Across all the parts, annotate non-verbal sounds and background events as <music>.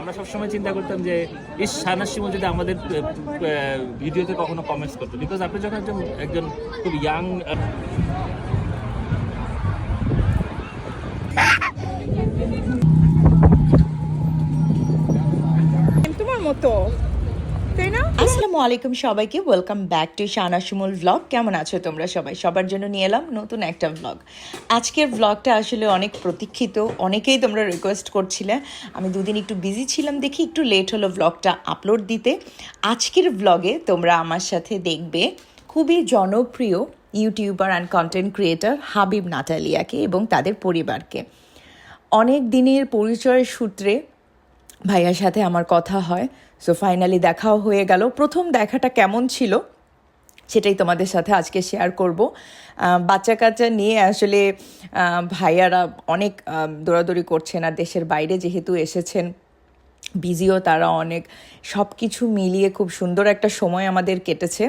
আমরা সবসময় চিন্তা করতাম যে, ইস শাহনাজ শিমুল যদি আমাদের ভিডিওতে কখনো কমেন্টস করতো। বিকজ আপনি যখন একজন একজন খুব ইয়াং তোমার মতো। তাই না? আসসালামু আলাইকুম সবাইকে welcome back to Shana Shimul vlog কেমন আছো তোমরা সবাই? সবার জন্য নিয়ে এলাম নতুন একটা ভ্লগ আজকের ভ্লগটা আসলে অনেক প্রতীক্ষিত, অনেকেই তোমরা রিকোয়েস্ট করছিলে। আমি দুদিন একটু বিজি ছিলাম, দেখি একটু লেট হলো ভ্লগটা আপলোড দিতে। আজকের ভ্লগে তোমরা আমার সাথে দেখবে খুবই জনপ্রিয় YouTuber and content creator Habib নাটালিয়াকে এবং তাদের পরিবারকে। অনেক দিনের পরিচয়ের সূত্রে ভাইয়ার সাথে আমার কথা হয়। সো ফাইনালি দেখাও হয়ে গেল। প্রথম দেখাটা কেমন ছিল সেটাই তোমাদের সাথে আজকে শেয়ার করব। বাচ্চা কাচ্চা নিয়ে আসলে ভাইয়ারা অনেক দৌড়াদৌড়ি করছেন আর দেশের বাইরে যেহেতু এসেছেন বিজিও তারা অনেক। সব কিছু মিলিয়ে খুব সুন্দর একটা সময় আমাদের কেটেছে।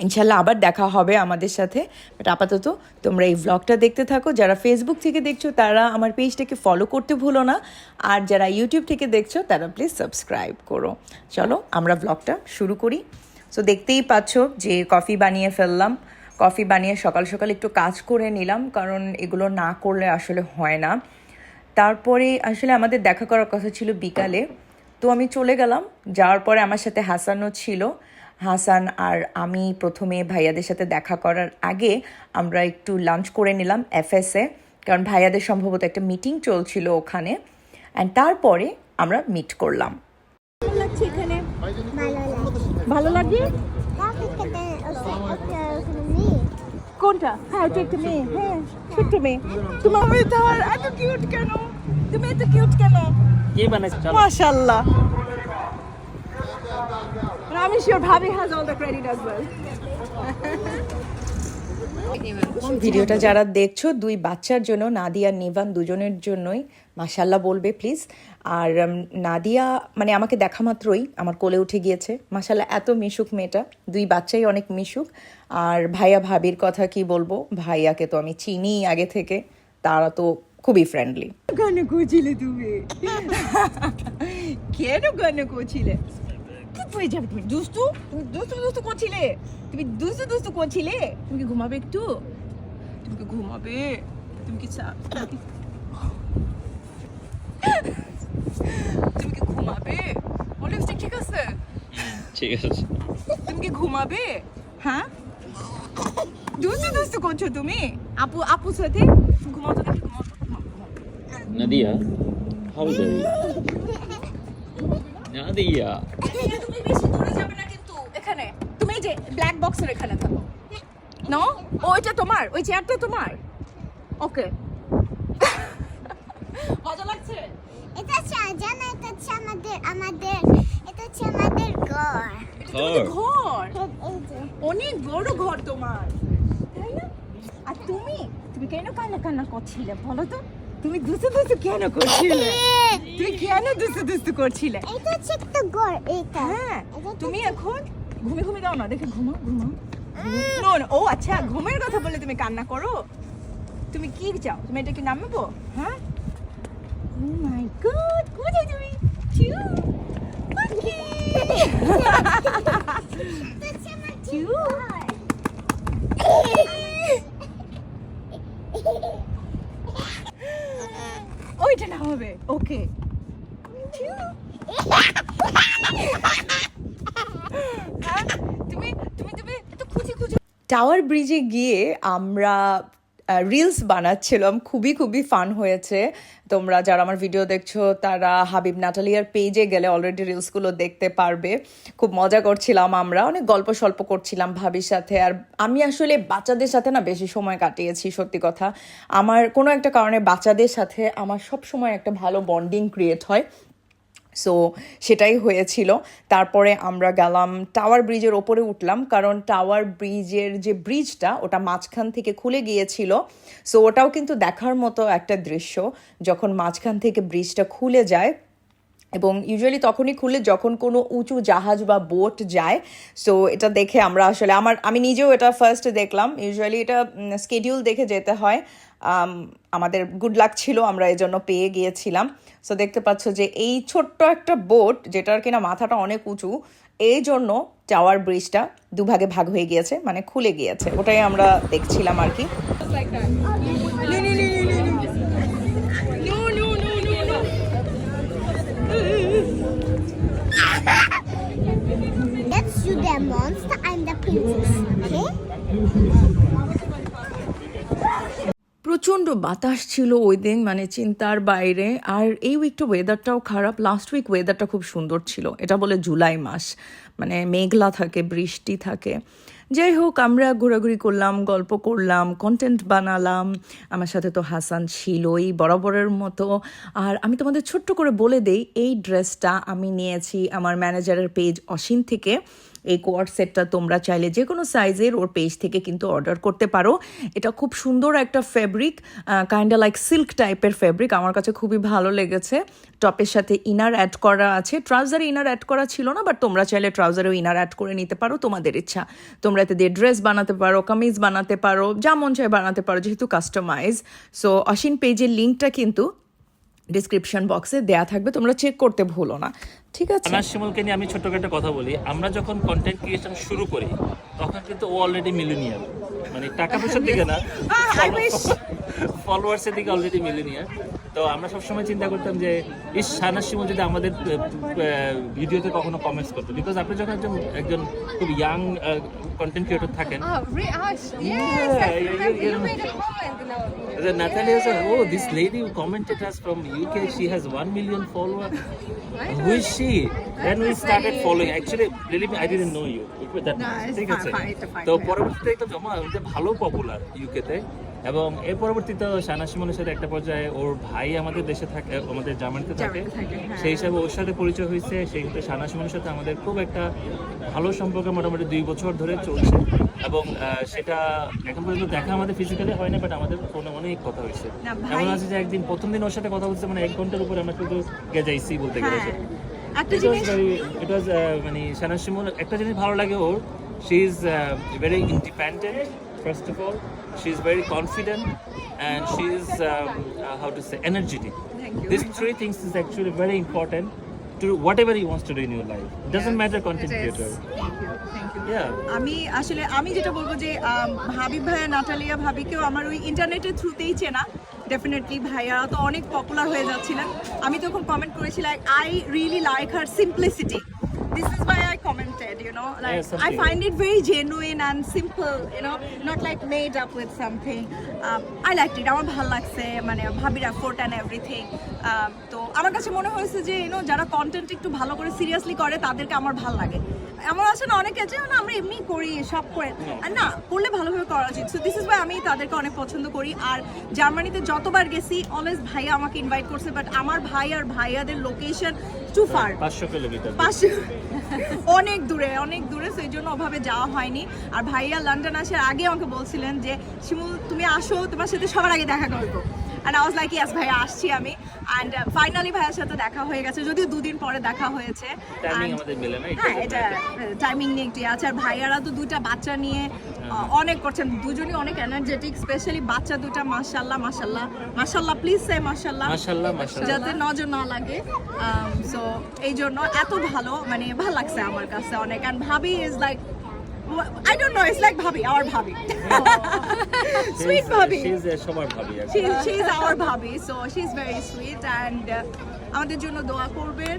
ইনশাল্লাহ আবার দেখা হবে আমাদের সাথে। বাট আপাতত তোমরা এই ভ্লগটা দেখতে থাকো। যারা ফেসবুক থেকে দেখছ, তারা আমার পেজটাকে ফলো করতে ভুলো না। আর যারা ইউটিউব থেকে দেখছ, তারা প্লিজ সাবস্ক্রাইব করো। চলো, আমরা ভ্লগটা শুরু করি। সো দেখতেই পাচ্ছ যে কফি বানিয়ে ফেললাম। কফি বানিয়ে সকাল সকাল একটু কাজ করে নিলাম, কারণ এগুলো না করলে আসলে হয় না। তারপরে আসলে আমাদের দেখা করার কথা ছিল বিকালে। তো আমি চলে গেলাম। যাওয়ার পরে আমার সাথে হাসানও ছিল। হাসান আর আমি প্রথমে ভাইয়াদের সাথে দেখা করার আগে আমরা একটু লাঞ্চ করে নিলাম এফএসএ কারণ ভাইয়াদের সম্ভবত একটা মিটিং চলছিল ওখানে অ্যান্ড তারপরে আমরা মিট করলাম। ভালো লাগে কোনটা? হ্যাঁ একটা মেয়ে হ্যাঁ ছোট্ট মেয়ে। তোমার এত কিউট কেন? তুমি এত কিউট কেন? আমি sure bhabi has all the credit as well ভিডিওটা যারা দেখছ দুই বাচ্চার জন্য নাদিয়া নিভান দুজনের জন্যই মাসাল্লাহ বলবে প্লিজ আর নাদিয়া মানে আমাকে দেখা মাত্রই আমার কোলে উঠে গিয়েছে। মাসাল্লাহ এত মিশুক মেয়েটা। দুই বাচ্চাই অনেক মিশুক। আর ভাইয়া ভাবির কথা কি বলব? ভাইয়াকে তো আমি চিনি আগে থেকে। তারা তো খুবই ফ্রেন্ডলি গানে করছিলে তুমি? কেন গানে করছিলে চুপ হয়ে যাবে। তুমি দুস্তু তুমি দুস্তু দুস্তু করছিলে। তুমি দুস্তু দুস্তু করছিলে। তুমি কি ঘুমাবে একটু? তুমি কি ঘুমাবে? তুমি কি চা তুমি কি- ঘুমাবে? লিপস্টিক ঠিক আছে? ঠিক আছে। তুমি কি ঘুমাবে? হ্যাঁ? দুস্তু দুস্তু করছ তুমি? আপু আপুর সাথে ঘুমাও তো দেখি ঘুমাও। Nadia how dare Nadia. এখানে তুমি বেশি দূরে যাবে না কিন্তু। এখানে। তুমি এই যে ব্ল্যাক বক্সের এখানে থাকো। নো ওইটা তোমার। ওই চেয়ারটা তোমার। ওকে <laughs> মজা লাগছে? এটা হচ্ছে জানো এটা হচ্ছে আমাদের আমাদের এটা হচ্ছে আমাদের ঘর। ঘর। অনেক বড় ঘর তোমার। তাই না? আর তুমি? তুমি কেন কান্না কান্না করছিলে বলো তো? তুমি দুসু দুসু কেন করছিলে? <laughs> তুমি কেন দুসু দুসু করছিলে? এটা হচ্ছে একটা ঘর এটা। হ্যাঁ তুমি এখন ঘুমে ঘুমে দাও না দেখে ঘুমাও ঘুমাও। নো না ও আচ্ছা ঘুমের কথা বলে তুমি কান্না করো? তুমি কি চাও? তুমি এটা কি নামাবো হ্যাঁ ও মাই গড কোথায় তুমি চিউ পাখি এটা হচ্ছে আমার চিউ ওইটা না হবে ওকে টাওয়ার ব্রিজে গিয়ে আমরা রিলস বানাচ্ছিলাম। খুবই খুবই ফান হয়েছে। তোমরা যারা আমার ভিডিও দেখছ, তারা হাবিব নাটালিয়ার পেজে গেলে অলরেডি রিলসগুলো দেখতে পারবে। খুব মজা করছিলাম আমরা। অনেক গল্প সল্প করছিলাম ভাবির সাথে। আর আমি আসলে বাচ্চাদের সাথে না বেশি সময় কাটিয়েছি, সত্যি কথা। আমার কোনো একটা কারণে বাচ্চাদের সাথে আমার সব সময় একটা ভালো বন্ডিং ক্রিয়েট হয়। সো সেটাই হয়েছিল। তারপরে আমরা গেলাম টাওয়ার ব্রিজের ওপরে উঠলাম, কারণ টাওয়ার ব্রিজের যে ব্রিজটা ওটা মাঝখান থেকে খুলে গিয়েছিল। সো ওটাও কিন্তু দেখার মতো একটা দৃশ্য, যখন মাঝখান থেকে ব্রিজটা খুলে যায়। এবং ইউজুয়ালি তখনই খুলে যখন কোনো উঁচু জাহাজ বা বোট যায় সো এটা দেখে আমরা আসলে আমার, আমি নিজেও এটা ফার্স্ট দেখলাম। ইউজুয়ালি এটা স্কেডিউল দেখে যেতে হয়। আমাদের গুড লাক ছিল, আমরা এই জন্য পেয়ে গিয়েছিলাম। সো দেখতে পাচ্ছ যে এই ছোট্ট একটা বোট যেটার কিনা মাথাটা অনেক উঁচু এই জন্য টাওয়ার ব্রিজটা দুভাগে ভাগ হয়ে গিয়েছে মানে খুলে গিয়েছে। ওটাই আমরা দেখছিলাম আর কি। That's you the monster, I'm the princess, okay? প্রচণ্ড বাতাস ছিল ওই দিন মানে চিন্তার বাইরে। আর এই উইকটা ওয়েদারটাও খারাপ। লাস্ট উইক ওয়েদারটা খুব সুন্দর ছিল। এটা বলে জুলাই মাস। মানে মেঘলা থাকে, বৃষ্টি থাকে। যাই হোক, আমরা ঘোরাঘুরি করলাম, গল্প করলাম কন্টেন্ট বানালাম। আমার সাথে তো হাসান ছিলই বরাবরের মতো। আর আমি তোমাদের ছোট্ট করে বলে দেই, এই ড্রেসটা আমি নিয়েছি আমার ম্যানেজারের পেজ অসীম থেকে। এই কোয়ার সেটটা তোমরা চাইলে যে কোনো সাইজের ওর পেজ থেকে কিন্তু অর্ডার করতে পারো। এটা খুব সুন্দর একটা ফেব্রিক কাইন্ডা লাইক সিল্ক টাইপের ফেব্রিক আমার কাছে খুবই ভালো লেগেছে। টপের সাথে ইনার অ্যাড করা আছে। ট্রাউজারে ইনার অ্যাড করা ছিল না বাট তোমরা চাইলে ট্রাউজারেও ইনার অ্যাড করে নিতে পারো, তোমাদের ইচ্ছা। তোমরা এতে দিয়ে ড্রেস বানাতে পারো, কামিজ বানাতে পারো, যা মন চায় বানাতে পারো, যেহেতু কাস্টমাইজ সো অসীন পেজের লিঙ্কটা কিন্তু ডিসক্রিপশন বক্সে দেয়া থাকবে তোমরা চেক করতে ভুলো না। ঠিক আছে? আনাস শিমুলকে নিয়ে আমি ছোট্ট একটা কথা বলি। আমরা যখন কন্টেন্ট ক্রিয়েশন শুরু করি তখন কিন্তু ও অলরেডি মিলিনিয়ার মানে টাকা পয়সার দিকে না ফলোয়ার্সের দিকে অলরেডি মিলিনিয়ার তো আমরা সবসময় চিন্তা করতাম যে ইস সানাস যদি আমাদের ভিডিওতে কখনো কমেন্টস করতো বিকজ আপনি যখন একজন একজন খুব ইয়াং কন্টেন্ট ক্রিয়েটর থাকেন Oh, oh, Natalia said, "Oh, this lady who commented us from UK, she has one million followers. Who is she?" Then we started following. Actually, really, I didn't know you. ঠিক আছে তো পরবর্তীতে একটা জমা ভালো popular ইউকেতে এবং এর পরবর্তীতে শানা সিমনের সাথে একটা পর্যায়ে ওর ভাই আমাদের দেশে থাকে আমাদের জার্মানিতে থাকে। হ্যাঁ। সেই হিসাবে ওর সাথে পরিচয় হয়েছে সেই ক্ষেত্রে শানা সিমনের সাথে আমাদের খুব একটা ভালো সম্পর্ক মোটামুটি দুই বছর ধরে চলছে। এবং সেটা এখন পর্যন্ত দেখা আমাদের ফিজিক্যালি হয় না বাট আমাদের ফোনে অনেক কথা হয়েছে। এমন আছে যে একদিন প্রথম দিন ওর সাথে কথা বলছে মানে এক ঘণ্টার উপরে আমরা কিন্তু গেজাইছি বলতে গেলে। হ্যাঁ ইট ওয়াজ ওয়াজ মানে শানা শিমুল একটা জিনিস ভালো লাগে ওর she is very independent first of all she is very confident and she is how to say energetic Thank you. These three things is actually very important to whatever he wants to do in your life. It doesn't matter content It is. creator. Thank you, thank you. Yeah. আমি আসলে আমি যেটা বলব যে আম, হাবিব ভাইয়া Natalia ভাবিকেও আমার ওই ইন্টারনেটের থ্রুতেই চেনা ডেফিনেটলি ভাইয়া তো অনেক পপুলার হয়ে যাচ্ছিলেন আমি তখন কমেন্ট করেছিলাম I really like her simplicity this is commented, you know, like Yes, I okay. find it very genuine and simple, you know, not like made up with something. Um, I liked it. আমার ভালো লাগছে মানে ভাবির effort and everything তো আমার কাছে মনে হয়েছে যে ইউনো যারা কন্টেন্ট একটু ভালো করে সিরিয়াসলি করে তাদেরকে আমার ভালো লাগে। এমন আছে না অনেকে আছে না আমরা এমনি করি সব করে। আর না করলে ভালোভাবে করা উচিত। সো দিস ইজ বাই আমি তাদেরকে অনেক পছন্দ করি। আর জার্মানিতে যতবার গেছি অলওয়েজ ভাইয়া আমাকে ইনভাইট করছে বাট আমার ভাই আর ভাইয়াদের লোকেশন টু ফার পাঁচশো কিলোমিটার। <laughs> অনেক দূরে অনেক দূরে সেই জন্য ওভাবে যাওয়া হয়নি। আর ভাইয়া লন্ডন আসার আগে আমাকে বলছিলেন যে শিমুল তুমি আসো তোমার সাথে সবার আগে দেখা করব। And I was like yes ভাইয়া আসছি আমি. অ্যান্ড ফাইনালি ভাইয়ার সাথে দেখা হয়ে গেছে যদিও দুদিন পরে দেখা হয়েছে। হ্যাঁ এটা টাইমিং নিয়ে একটি আছে। আর ভাইয়ারা তো দুইটা বাচ্চা নিয়ে অনেক করছেন। দুজনই অনেক এনার্জেটিক স্পেশালি বাচ্চা দুটা মাশাল্লাহ মাশাল্লাহ মাশাল্লাহ প্লিজ সে মাশাল্লাহ। যাতে নজর না লাগে। সো এই জন্য এত ভালো মানে ভালো লাগছে আমার কাছে অনেক। And bhabi is like I don't know it's like bhabi আমার ভাবি সুইট She's- ভাবি she's a সবার ভাবি আর she, she's our bhabi so she is very sweet and আমাদের জন্য দোয়া করবেন।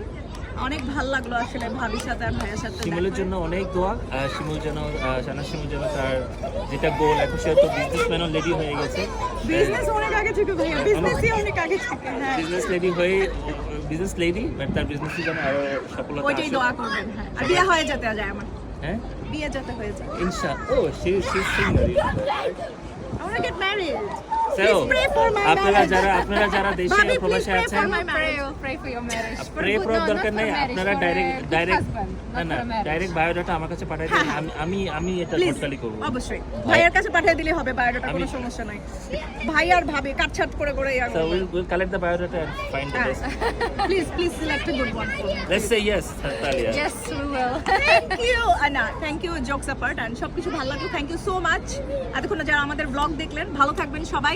অনেক ভালো লাগল আসলে ভাবির সাথে আর ভাইয়ের সাথে শিমুলের জন্য অনেক দোয়া শিমুল যেন সানা শিমুল যেন তার যেটা গোল এখন সে তো বিজনেসম্যানও লেডি হয়ে গেছে। বিজনেস অনেক আগে থেকে ভাইয়া বিজনেসই অনেক আগে থেকে হ্যাঁ। বিজনেস লেডি হয়ে বিজনেস লেডি বাট তার বিজনেসে যেন আরও সফলতা ওইটাই দোয়া করবেন হ্যাঁ। আর বিয়ে হয়ে যেতে যায় আমার। হ্যাঁ? বিয়ে যেতে হয়ে যায় ইনশা ও she she single I want to get married. So, Please pray for my আপনারা যারা আপনারা যারা দেশে প্রবাসে আছেন for my Pray, we'll pray for your marriage. For pray করার দরকার নেই আপনারা ডাইরেক্ট ডাইরেক্ট না না for a marriage. Direct biodata আমার কাছে পাঠিয়ে দিন। আমি আমি আমি এটা টোটালি করব অবশ্যই ভাইয়ের কাছে পাঠিয়ে দিলে হবে বায়োডাটা কোনো সমস্যা নাই ভাই আর ভাবে কাটছাট করে করে yeah So we'll, we'll collect the biodata and find the best. Please please select a good one Let's say yes, Talia. Yes, we will. Thank you Ana thank you jokes apart and সবকিছু ভালো লাগল thank you so much এতক্ষণ যারা আমাদের blog দেখলেন ভালো থাকবেন সবাই